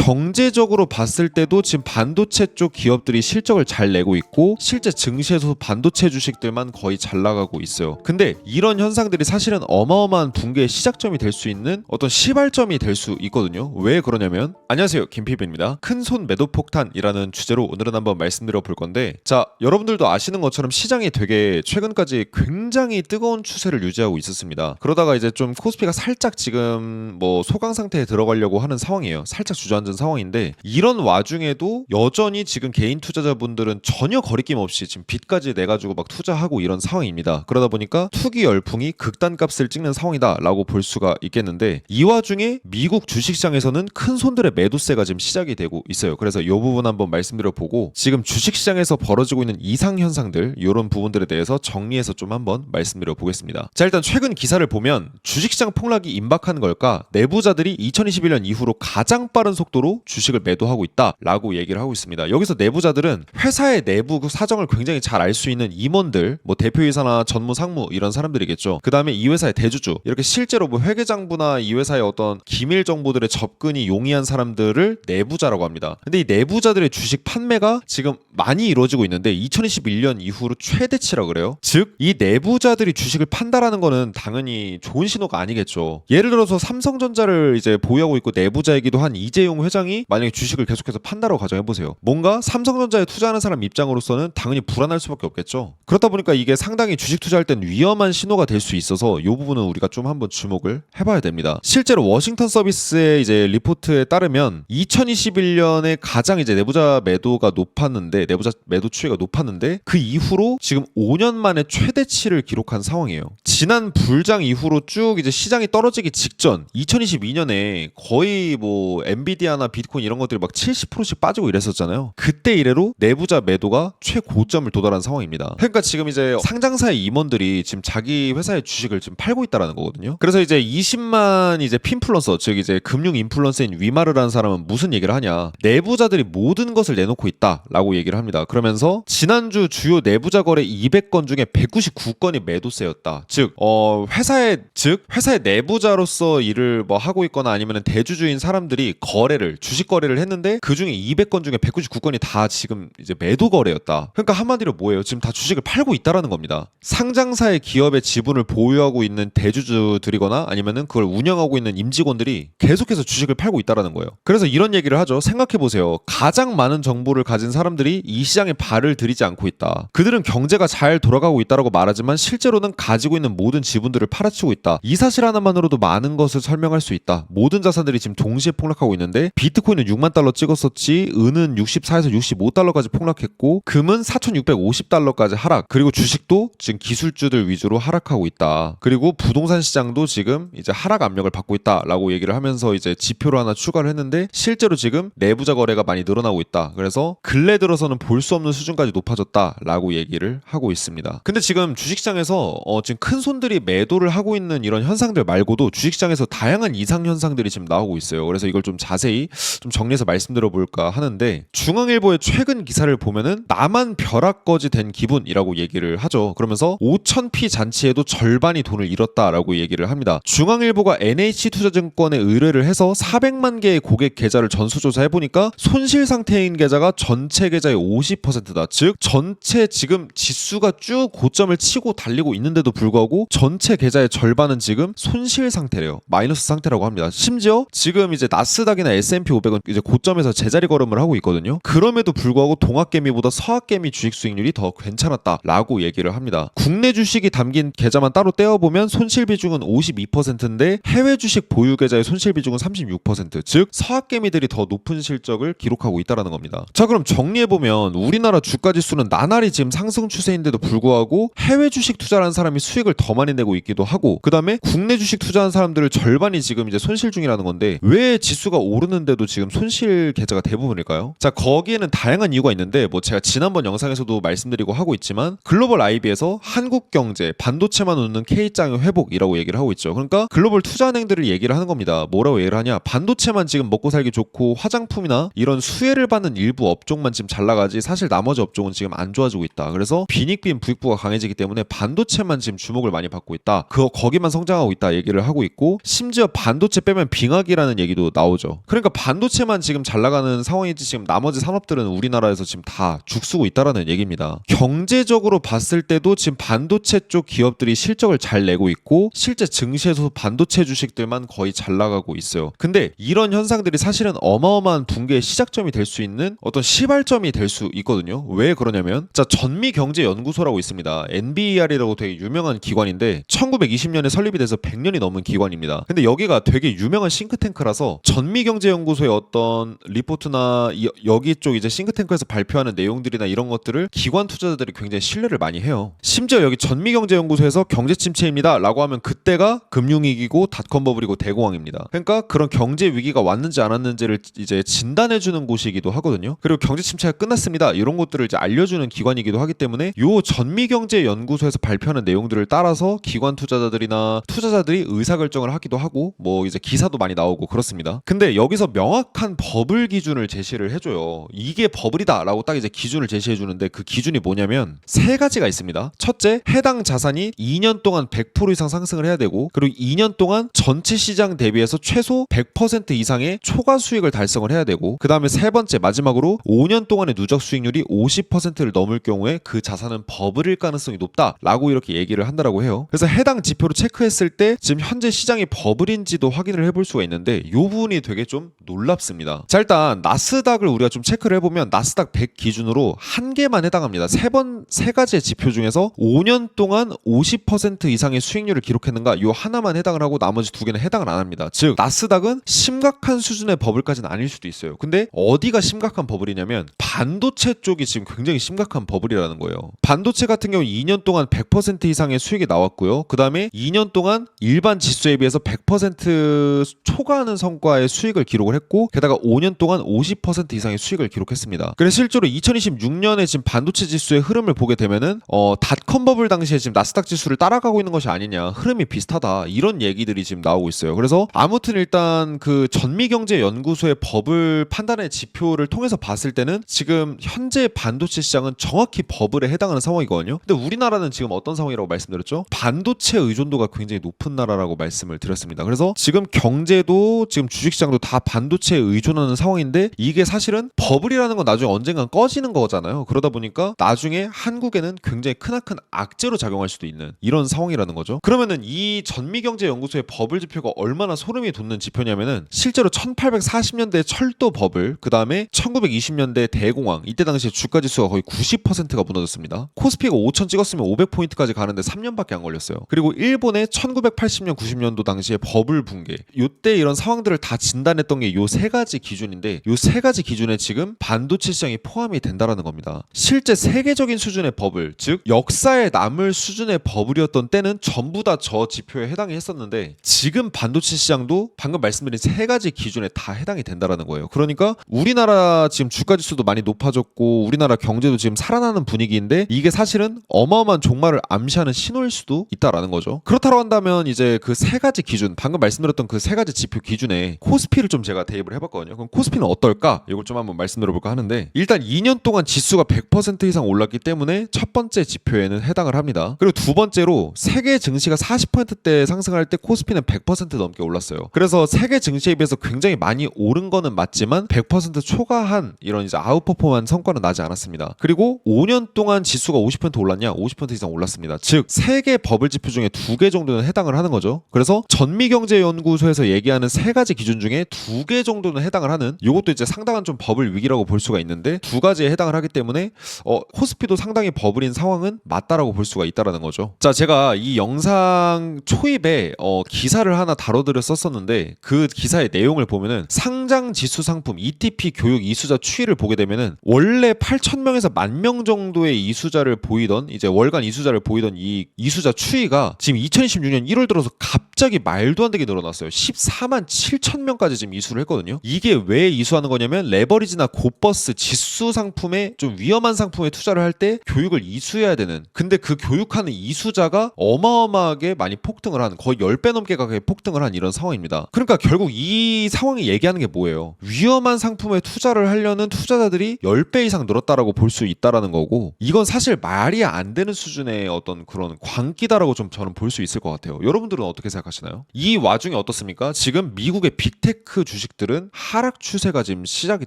경제적으로 봤을 때도 지금 반도체 쪽 기업들이 실적을 잘 내고 있고 실제 증시에서 반도체 주식들만 거의 잘 나가고 있어요. 근데 이런 현상들이 사실은 어마어마한 붕괴의 시작점이 될 수 있는 어떤 시발점이 될 수 있거든요. 왜 그러냐면 안녕하세요 김피비입니다. 큰 손 매도 폭탄이라는 주제로 오늘은 한번 말씀드려 볼 건데 자 여러분들도 아시는 것처럼 시장이 되게 최근까지 굉장히 뜨거운 추세를 유지하고 있었습니다. 그러다가 이제 좀 코스피가 살짝 지금 뭐 소강 상태에 들어가려고 하는 상황이에요. 살짝 주저앉은 상황인데 이런 와중에도 여전히 지금 개인 투자자분들은 전혀 거리낌 없이 지금 빚까지 내 가지고 막 투자하고 이런 상황입니다. 그러다 보니까 투기 열풍이 극단값을 찍는 상황이다라고 볼 수가 있겠는데 이 와중에 미국 주식시장에서는 큰 손들의 매도세가 지금 시작이 되고 있어요. 그래서 이 부분 한번 말씀드려 보고 지금 주식시장에서 벌어지고 있는 이상 현상들 이런 부분들에 대해서 정리해서 좀 한번 말씀드려 보겠습니다. 자 일단 최근 기사를 보면 주식시장 폭락이 임박한 걸까 내부자들이 2021년 이후로 가장 빠른 속도로 주식을 매도하고 있다라고 얘기를 하고 있습니다. 여기서 내부자들은 회사의 내부 그 사정을 굉장히 잘 알 수 있는 임원들, 뭐 대표이사나 전무 상무 이런 사람들이겠죠. 그 다음에 이 회사의 대주주 이렇게 실제로 뭐 회계장부나 이 회사의 어떤 기밀 정보들의 접근이 용이한 사람들을 내부자라고 합니다. 근데 이 내부자들의 주식 판매가 지금 많이 이루어지고 있는데 2021년 이후로 최대치라 그래요. 즉 이 내부자들이 주식을 판다라는 거는 당연히 좋은 신호가 아니겠죠. 예를 들어서 삼성전자를 이제 보유하고 있고 내부자이기도 한 이재용 회 장이 만약에 주식을 계속해서 판다라고 가정해 보세요. 뭔가 삼성전자에 투자하는 사람 입장으로서는 당연히 불안할 수밖에 없겠죠. 그렇다 보니까 이게 상당히 주식 투자할 땐 위험한 신호가 될 수 있어서 이 부분은 우리가 좀 한번 주목을 해봐야 됩니다. 실제로 워싱턴 서비스의 이제 리포트에 따르면 2021년에 가장 이제 내부자 매도가 높았는데 내부자 매도 추이가 높았는데 그 이후로 지금 5년 만에 최대치를 기록한 상황이에요. 지난 불장 이후로 쭉 이제 시장이 떨어지기 직전 2022년에 거의 뭐 엔비디아나 비트코인 이런 것들이 막 70%씩 빠지고 이랬었잖아요. 그때 이래로 내부자 매도가 최고점을 도달한 상황입니다. 그러니까 지금 이제 상장사의 임원들이 지금 자기 회사의 주식을 지금 팔고 있다라는 거거든요. 그래서 이제 20만 이제 핀플런서 즉 이제 금융 인플루언서인 위마르라는 사람은 무슨 얘기를 하냐? 내부자들이 모든 것을 내놓고 있다라고 얘기를 합니다. 그러면서 지난주 주요 내부자 거래 200건 중에 199건이 매도세였다. 즉, 어, 회사의 즉 회사의 내부자로서 일을 뭐 하고 있거나 아니면 대주주인 사람들이 거래를 주식 거래를 했는데 그 중에 200건 중에 199건이 다 지금 이제 매도 거래였다. 그러니까 한마디로 뭐예요? 지금 다 주식을 팔고 있다라는 겁니다. 상장사의 기업의 지분을 보유하고 있는 대주주들이거나 아니면은 그걸 운영하고 있는 임직원들이 계속해서 주식을 팔고 있다라는 거예요. 그래서 이런 얘기를 하죠. 생각해 보세요. 가장 많은 정보를 가진 사람들이 이 시장에 발을 들이지 않고 있다. 그들은 경제가 잘 돌아가고 있다라고 말하지만 실제로는 가지고 있는 모든 지분들을 팔아치고 있다. 이 사실 하나만으로도 많은 것을 설명할 수 있다. 모든 자산들이 지금 동시에 폭락하고 있는데 비트코인은 6만 달러 찍었었지, 은은 64에서 65달러까지 폭락했고, 금은 4,650달러까지 하락. 그리고 주식도 지금 기술주들 위주로 하락하고 있다. 그리고 부동산 시장도 지금 이제 하락 압력을 받고 있다라고 얘기를 하면서 이제 지표를 하나 추가를 했는데 실제로 지금 내부자 거래가 많이 늘어나고 있다. 그래서 근래 들어서는 볼 수 없는 수준까지 높아졌다라고 얘기를 하고 있습니다. 근데 지금 주식시장에서 어 지금 큰 손들이 매도를 하고 있는 이런 현상들 말고도 주식시장에서 다양한 이상 현상들이 지금 나오고 있어요. 그래서 이걸 좀 자세히 좀 정리해서 말씀드려 볼까 하는데 중앙일보의 최근 기사를 보면은 나만 벼락거지 된 기분이라고 얘기를 하죠. 그러면서 5,000피 잔치에도 절반이 돈을 잃었다라고 얘기를 합니다. 중앙일보가 NH투자증권에 의뢰를 해서 400만 개의 고객 계좌를 전수조사 해 보니까 손실 상태인 계좌가 전체 계좌의 50%다. 즉 전체 지금 지수가 쭉 고점을 치고 달리고 있는데도 불구하고 전체 계좌의 절반은 지금 손실 상태래요. 마이너스 상태라고 합니다. 심지어 지금 이제 나스닥이나 S&P 500은 이제 고점에서 제자리 걸음을 하고 있거든요. 그럼에도 불구하고 동학개미보다 서학개미 주식 수익률이 더 괜찮았다라고 얘기를 합니다. 국내 주식이 담긴 계좌만 따로 떼어보면 손실 비중은 52%인데 해외 주식 보유 계좌의 손실 비중은 36%. 즉 서학개미들이 더 높은 실적을 기록하고 있다라는 겁니다. 자 그럼 정리해 보면 우리나라 주가 지수는 나날이 지금 상승 추세인데도 불구하고 해외 주식 투자하는 사람이 수익을 더 많이 내고 있기도 하고 그 다음에 국내 주식 투자한 사람들을 절반이 지금 이제 손실 중이라는 건데 왜 지수가 오르는 데도 지금 손실 계좌가 대부분일까요? 자 거기에는 다양한 이유가 있는데 뭐 제가 지난번 영상에서도 말씀드리고 하고 있지만 글로벌 IB에서 한국 경제 반도체만 웃는 K장의 회복이라고 얘기를 하고 있죠. 그러니까 글로벌 투자은행들을 얘기를 하는 겁니다. 뭐라고 얘기를 하냐? 반도체만 지금 먹고 살기 좋고 화장품이나 이런 수혜를 받는 일부 업종만 지금 잘 나가지 사실 나머지 업종은 지금 안 좋아지고 있다. 그래서 빈익빈 부익부가 강해지기 때문에 반도체만 지금 주목을 많이 받고 있다. 그 거기만 성장하고 있다 얘기를 하고 있고 심지어 반도체 빼면 빙하기라는 얘기도 나오죠. 그러니까 반도체만 지금 잘 나가는 상황이지 지금 나머지 산업들은 우리나라에서 지금 다 죽쓰고 있다라는 얘기입니다. 경제적으로 봤을 때도 지금 반도체 쪽 기업들이 실적을 잘 내고 있고 실제 증시에서 반도체 주식들만 거의 잘 나가고 있어요. 근데 이런 현상들이 사실은 어마어마한 붕괴의 시작점이 될 수 있는 어떤 시발점이 될 수 있거든요. 왜 그러냐면 자 전미 경제 연구소라고 있습니다. NBER이라고 되게 유명한 기관인데 1920년에 설립이 돼서 100년이 넘은 기관입니다. 근데 여기가 되게 유명한 싱크탱크라서 전미 경제 연구소 의 어떤 리포트나 이- 여기 쪽 이제 싱크탱크에서 발표하는 내용들이나 이런 것들을 기관 투자자들이 굉장히 신뢰를 많이 해요. 심지어 여기 전미경제연구소에서 경제 침체입니다라고 하면 그때가 금융위기고 닷컴 버블이고 대공황입니다. 그러니까 그런 경제 위기가 왔는지 안 왔는지를 이제 진단해 주는 곳이기도 하거든요. 그리고 경제 침체가 끝났습니다. 이런 것들을 이제 알려주는 기관이기도 하기 때문에 요 전미경제연구소에서 발표하는 내용들을 따라서 기관 투자자들이나 투자자들이 의사결정을 하기도 하고 뭐 이제 기사도 많이 나오고 그렇습니다. 근데 여기서 명확한 버블 기준을 제시를 해줘요. 이게 버블이다라고 딱 이제 기준을 제시해 주는데 그 기준이 뭐냐면 세 가지가 있습니다. 첫째, 해당 자산이 2년 동안 100% 이상 상승을 해야 되고 그리고 2년 동안 전체 시장 대비해서 최소 100% 이상의 초과 수익을 달성을 해야 되고 그 다음에 세 번째 마지막으로 5년 동안의 누적 수익률이 50%를 넘을 경우에 그 자산은 버블일 가능성이 높다라고 이렇게 얘기를 한다라고 해요. 그래서 해당 지표로 체크했을 때 지금 현재 시장이 버블인지도 확인을 해볼 수가 있는데 이 부분이 되게 좀 놀랍습니다. 자 일단 나스닥을 우리가 좀 체크를 해보면 나스닥 100 기준으로 한 개만 해당합니다. 세 번 세 가지의 지표 중에서 5년 동안 50% 이상의 수익률을 기록했는가 요 하나만 해당을 하고 나머지 두 개는 해당을 안 합니다. 즉 나스닥은 심각한 수준의 버블까지는 아닐 수도 있어요. 근데 어디가 심각한 버블이냐면 반도체 쪽이 지금 굉장히 심각한 버블이라는 거예요. 반도체 같은 경우 2년 동안 100% 이상의 수익이 나왔고요. 그 다음에 2년 동안 일반 지수에 비해서 100% 초과하는 성과의 수익을 기록을 했고 게다가 5년 동안 50% 이상의 수익을 기록했습니다. 그래서 실제로 2026년에 지금 반도체 지수의 흐름을 보게 되면은 어 닷컴 버블 당시에 지금 나스닥 지수를 따라가고 있는 것이 아니냐 흐름이 비슷하다 이런 얘기들이 지금 나오고 있어요. 그래서 아무튼 일단 그 전미경제연구소의 버블 판단의 지표를 통해서 봤을 때는 지금 현재 반도체 시장은 정확히 버블에 해당하는 상황이거든요. 근데 우리나라는 지금 어떤 상황이라고 말씀드렸죠? 반도체 의존도가 굉장히 높은 나라라고 말씀을 드렸습니다. 그래서 지금 경제도 지금 주식시장도 다 반도체 에 의존하는 상황인데 이게 사실은 버블이라는 건 나중에 언젠간 꺼지는 거잖아요. 그러다 보니까 나중에 한국에는 굉장히 크나큰 악재로 작용할 수도 있는 이런 상황이라는 거죠. 그러면은 이 전미경제연구소의 버블 지표가 얼마나 소름이 돋는 지표냐면은 실제로 1840년대 철도 버블, 그 다음에 1920년대 대공황 이때 당시에 주가 지수가 거의 90%가 무너졌습니다. 코스피가 5천 찍었으면 500포인트까지 가는데 3년밖에 안 걸렸어요. 그리고 일본의 1980년 90년도 당시에 버블 붕괴 요때 이런 상황들을 다 진단했던 게요 세 가지 기준인데 요 세 가지 기준에 지금 반도체 시장이 포함이 된다라는 겁니다. 실제 세계적인 수준의 버블, 즉 역사에 남을 수준의 버블이었던 때는 전부 다 저 지표에 해당이 했었는데 지금 반도체 시장도 방금 말씀드린 세 가지 기준에 다 해당이 된다라는 거예요. 그러니까 우리나라 지금 주가 지수도 많이 높아졌고 우리나라 경제도 지금 살아나는 분위기인데 이게 사실은 어마어마한 종말을 암시하는 신호일 수도 있다라는 거죠. 그렇다고 한다면 이제 그 세 가지 기준, 방금 말씀드렸던 그 세 가지 지표 기준에 코스피를 좀 제가 대입을 해봤거든요. 그럼 코스피는 어떨까? 이걸 좀 한번 말씀드려볼까 하는데 일단 2년 동안 지수가 100% 이상 올랐기 때문에 첫 번째 지표에는 해당을 합니다. 그리고 두 번째로 세계 증시가 40%대 상승할 때 코스피는 100% 넘게 올랐어요. 그래서 세계 증시에 비해서 굉장히 많이 오른 거는 맞지만 100% 초과한 이런 이제 아웃퍼폼한 성과는 나지 않았습니다. 그리고 5년 동안 지수가 50% 올랐냐? 50% 이상 올랐습니다. 즉 세계 버블 지표 중에 두 개 정도는 해당을 하는 거죠. 그래서 전미경제연구소에서 얘기하는 세 가지 기준 중에 두개 정도는 해당을 하는 이것도 이제 상당한 좀 버블 위기라고 볼 수가 있는데 두 가지에 해당을 하기 때문에 어 코스피도 상당히 버블인 상황은 맞다라고 볼 수가 있다라는 거죠. 자, 제가 이 영상 초입에 어 기사를 하나 다뤄드렸었었는데 그 기사의 내용을 보면은 상장 지수 상품 ETP 교육 이수자 추이를 보게 되면은 원래 8천 명에서 만명 정도의 이수자를 보이던 이제 월간 이수자를 보이던 이 이수자 추이가 지금 2016년 1월 들어서 갑자기 말도 안 되게 늘어났어요. 14만 7천 명까지 지금 이수를 했거든요. 이게 왜 이수하는 거냐면 레버리지나 고버스 지수 상품에 좀 위험한 상품에 투자를 할 때 교육을 이수해야 되는. 근데 그 교육하는 이수자가 어마어마하게 많이 폭등을 한 거의 10배 넘게 가게 폭등을 한 이런 상황입니다. 그러니까 결국 이 상황이 얘기하는 게 뭐예요? 위험한 상품에 투자를 하려는 투자자들이 10배 이상 늘었다라고 볼 수 있다라는 거고 이건 사실 말이 안 되는 수준의 어떤 그런 광기다라고 좀 저는 볼 수 있을 것 같아요. 여러분들은 어떻게 생각하시나요? 이 와중에 어떻습니까? 지금 미국의 빅테크 주식 주식들은 하락 추세가 지금 시작이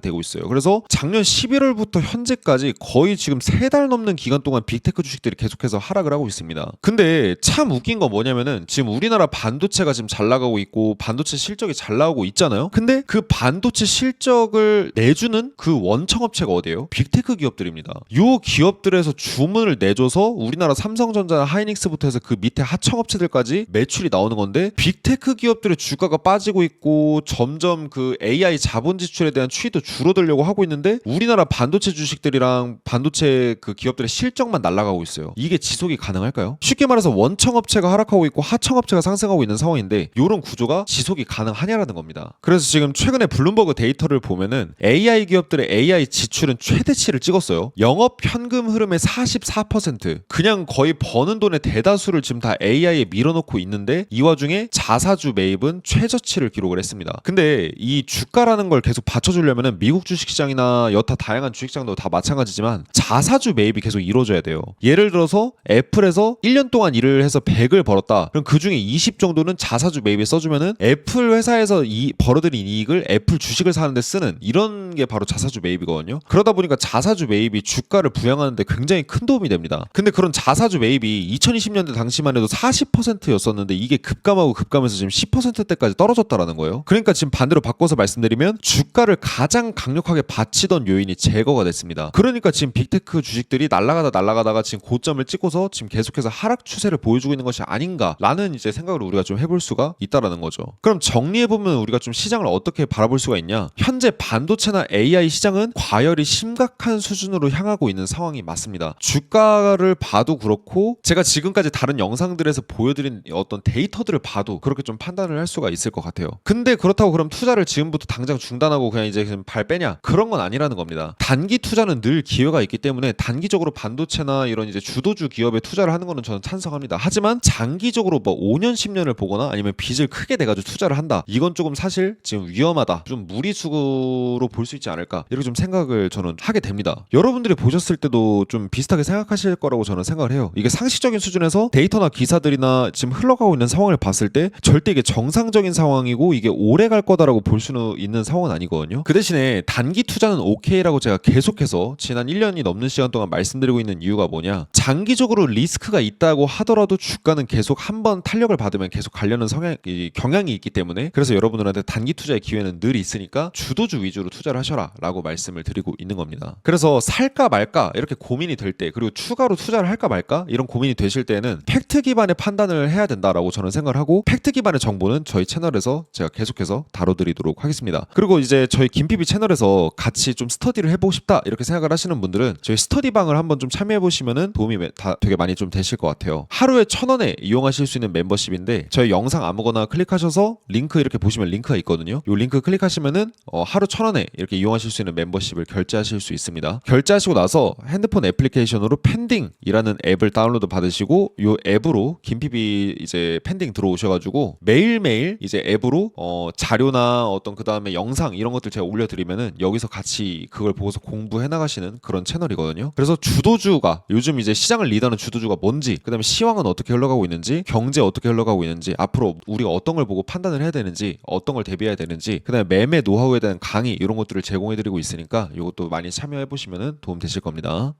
되고 있어요. 그래서 작년 11월부터 현재까지 거의 지금 세 달 넘는 기간 동안 빅테크 주식들이 계속해서 하락을 하고 있습니다. 근데 참 웃긴 건 뭐냐면은 지금 우리나라 반도체가 지금 잘 나가고 있고 반도체 실적이 잘 나오고 있잖아요. 근데 그 반도체 실적을 내주는 그 원청업체가 어디예요? 빅테크 기업들입니다. 요 기업들에서 주문을 내줘서 우리나라 삼성전자나 하이닉스부터 해서 그 밑에 하청업체들까지 매출이 나오는 건데 빅테크 기업들의 주가가 빠지고 있고 점점 그 AI 자본 지출에 대한 추이도 줄어들려고 하고 있는데 우리나라 반도체 주식들이랑 반도체 그 기업들의 실적만 날아가고 있어요. 이게 지속이 가능할까요? 쉽게 말해서 원청 업체가 하락하고 있고 하청 업체가 상승하고 있는 상황인데 이런 구조가 지속이 가능하냐라는 겁니다. 그래서 지금 최근에 블룸버그 데이터를 보면은 AI 기업들의 AI 지출은 최대치를 찍었어요. 영업 현금 흐름의 44% 그냥 거의 버는 돈의 대다수를 지금 다 AI에 밀어넣고 있는데 이 와중에 자사주 매입은 최저치를 기록을 했습니다. 근데 이 주가라는 걸 계속 받쳐주려면은 미국 주식시장이나 여타 다양한 주식시장도 다 마찬가지지만 자사주 매입이 계속 이루어져야 돼요. 예를 들어서 애플에서 1년 동안 일을 해서 100을 벌었다. 그럼 그 중에 20 정도는 자사주 매입에 써주면은 애플 회사에서 이 벌어들인 이익을 애플 주식을 사는데 쓰는 이런 게 바로 자사주 매입이거든요. 그러다 보니까 자사주 매입이 주가를 부양하는데 굉장히 큰 도움이 됩니다. 근데 그런 자사주 매입이 2020년대 당시만 해도 40%였었는데 이게 급감하고 급감해서 지금 10%대까지 떨어졌다라는 거예요. 그러니까 지금 반대로 바 꿔서 말씀드리면 주가를 가장 강력하게 받치던 요인이 제거가 됐습니다. 그러니까 지금 빅테크 주식들이 날아가다 날아가다가 지금 고점을 찍고서 지금 계속해서 하락 추세를 보여주고 있는 것이 아닌가라는 이제 생각을 우리가 좀 해볼 수가 있다라는 거죠. 그럼 정리해 보면 우리가 좀 시장을 어떻게 바라볼 수가 있냐? 현재 반도체나 AI 시장은 과열이 심각한 수준으로 향하고 있는 상황이 맞습니다. 주가를 봐도 그렇고 제가 지금까지 다른 영상들에서 보여드린 어떤 데이터들을 봐도 그렇게 좀 판단을 할 수가 있을 것 같아요. 근데 그렇다고 그럼 투자를 지금부터 당장 중단하고 그냥 이제 그냥 발 빼냐? 그런 건 아니라는 겁니다. 단기 투자는 늘 기회가 있기 때문에 단기적으로 반도체나 이런 이제 주도주 기업에 투자를 하는 거는 저는 찬성합니다. 하지만 장기적으로 뭐 5년 10년을 보거나 아니면 빚을 크게 내가지고 투자를 한다. 이건 조금 사실 지금 위험하다. 좀 무리수로 볼 수 있지 않을까 이렇게 좀 생각을 저는 하게 됩니다. 여러분들이 보셨을 때도 좀 비슷하게 생각하실 거라고 저는 생각을 해요. 이게 상식적인 수준에서 데이터나 기사들이나 지금 흘러가고 있는 상황을 봤을 때 절대 이게 정상적인 상황이고 이게 오래 갈 거다라고 볼 수는 있는 상황은 아니거든요. 그 대신에 단기 투자는 오케이라고 제가 계속해서 지난 1년이 넘는 시간 동안 말씀드리고 있는 이유가 뭐냐? 장기적으로 리스크가 있다고 하더라도 주가는 계속 한 번 탄력을 받으면 계속 가려는 성향 이 경향이 있기 때문에 그래서 여러분들한테 단기 투자의 기회는 늘 있으니까 주도주 위주로 투자를 하셔라 라고 말씀을 드리고 있는 겁니다. 그래서 살까 말까 이렇게 고민이 될 때 그리고 추가로 투자를 할까 말까 이런 고민이 되실 때는 팩트 기반의 판단을 해야 된다라고 저는 생각을 하고 팩트 기반의 정보는 저희 채널에서 제가 계속해서 다뤄드리도록 하겠습니다. 그리고 이제 저희 김PB 채널에서 같이 좀 스터디를 해보고 싶다 이렇게 생각을 하시는 분들은 저희 스터디방을 한번 좀 참여해 보시면은 도움이 매- 다 되게 많이 좀 되실 것 같아요. 하루에 천 원에 이용하실 수 있는 멤버십인데 저희 영상 아무거나 클릭하셔서 링크 이렇게 보시면 링크가 있거든요. 이 링크 클릭하시면은 어, 하루 천 원에 이렇게 이용하실 수 있는 멤버십을 결제하실 수 있습니다. 결제하시고 나서 핸드폰 애플리케이션으로 펜딩이라는 앱을 다운로드 받으시고 이 앱으로 김PB 이제 펜딩 들어오셔가지고 매일매일 이제 앱으로 어, 자료나 어떤 그 다음에 영상 이런 것들 제가 올려드리면은 여기서 같이 그걸 보고서 공부해 나가시는 그런 채널이거든요. 그래서 주도주가 요즘 이제 시장을 리드하는 주도주가 뭔지 그 다음에 시황은 어떻게 흘러가고 있는지 경제 어떻게 흘러가고 있는지 앞으로 우리가 어떤 걸 보고 판단을 해야 되는지 어떤 걸 대비해야 되는지 그 다음에 매매 노하우에 대한 강의 이런 것들을 제공해드리고 있으니까 이것도 많이 참여해 보시면은 도움 되실 겁니다.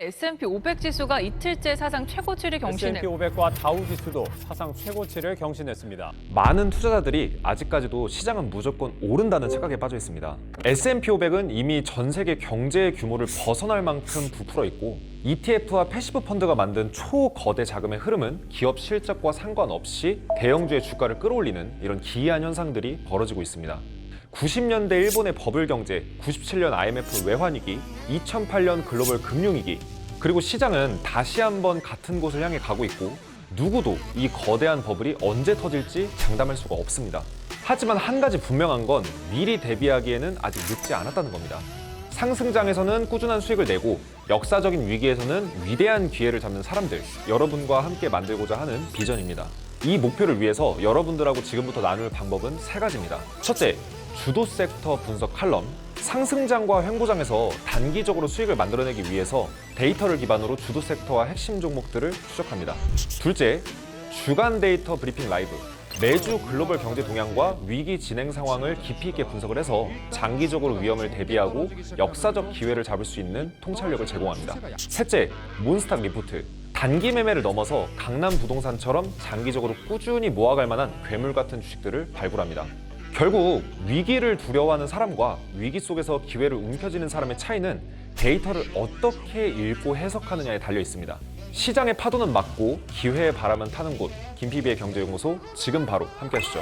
S&P 500 지수가 이틀째 사상 최고치를 경신해 S&P 500과 다우 지수도 사상 최고치를 경신했습니다. 많은 투자자들이 아직까지도 시장은 무조건 오른다는 착각에 빠져 있습니다. S&P 500은 이미 전 세계 경제의 규모를 벗어날 만큼 부풀어 있고 ETF와 패시브 펀드가 만든 초거대 자금의 흐름은 기업 실적과 상관없이 대형주의 주가를 끌어올리는 이런 기이한 현상들이 벌어지고 있습니다. 90년대 일본의 버블 경제, 97년 IMF 외환위기, 2008년 글로벌 금융위기, 그리고 시장은 다시 한번 같은 곳을 향해 가고 있고 누구도 이 거대한 버블이 언제 터질지 장담할 수가 없습니다. 하지만 한 가지 분명한 건 미리 대비하기에는 아직 늦지 않았다는 겁니다. 상승장에서는 꾸준한 수익을 내고 역사적인 위기에서는 위대한 기회를 잡는 사람들 여러분과 함께 만들고자 하는 비전입니다. 이 목표를 위해서 여러분들하고 지금부터 나눌 방법은 세 가지입니다. 첫째, 주도 섹터 분석 칼럼. 상승장과 횡보장에서 단기적으로 수익을 만들어내기 위해서 데이터를 기반으로 주도 섹터와 핵심 종목들을 추적합니다. 둘째, 주간 데이터 브리핑 라이브. 매주 글로벌 경제 동향과 위기 진행 상황을 깊이 있게 분석을 해서 장기적으로 위험을 대비하고 역사적 기회를 잡을 수 있는 통찰력을 제공합니다. 셋째, 몬스탁 리포트. 단기 매매를 넘어서 강남 부동산처럼 장기적으로 꾸준히 모아갈 만한 괴물 같은 주식들을 발굴합니다. 결국 위기를 두려워하는 사람과 위기 속에서 기회를 움켜쥐는 사람의 차이는 데이터를 어떻게 읽고 해석하느냐에 달려 있습니다. 시장의 파도는 맞고 기회의 바람은 타는 곳 김PB의 경제연구소 지금 바로 함께 하시죠.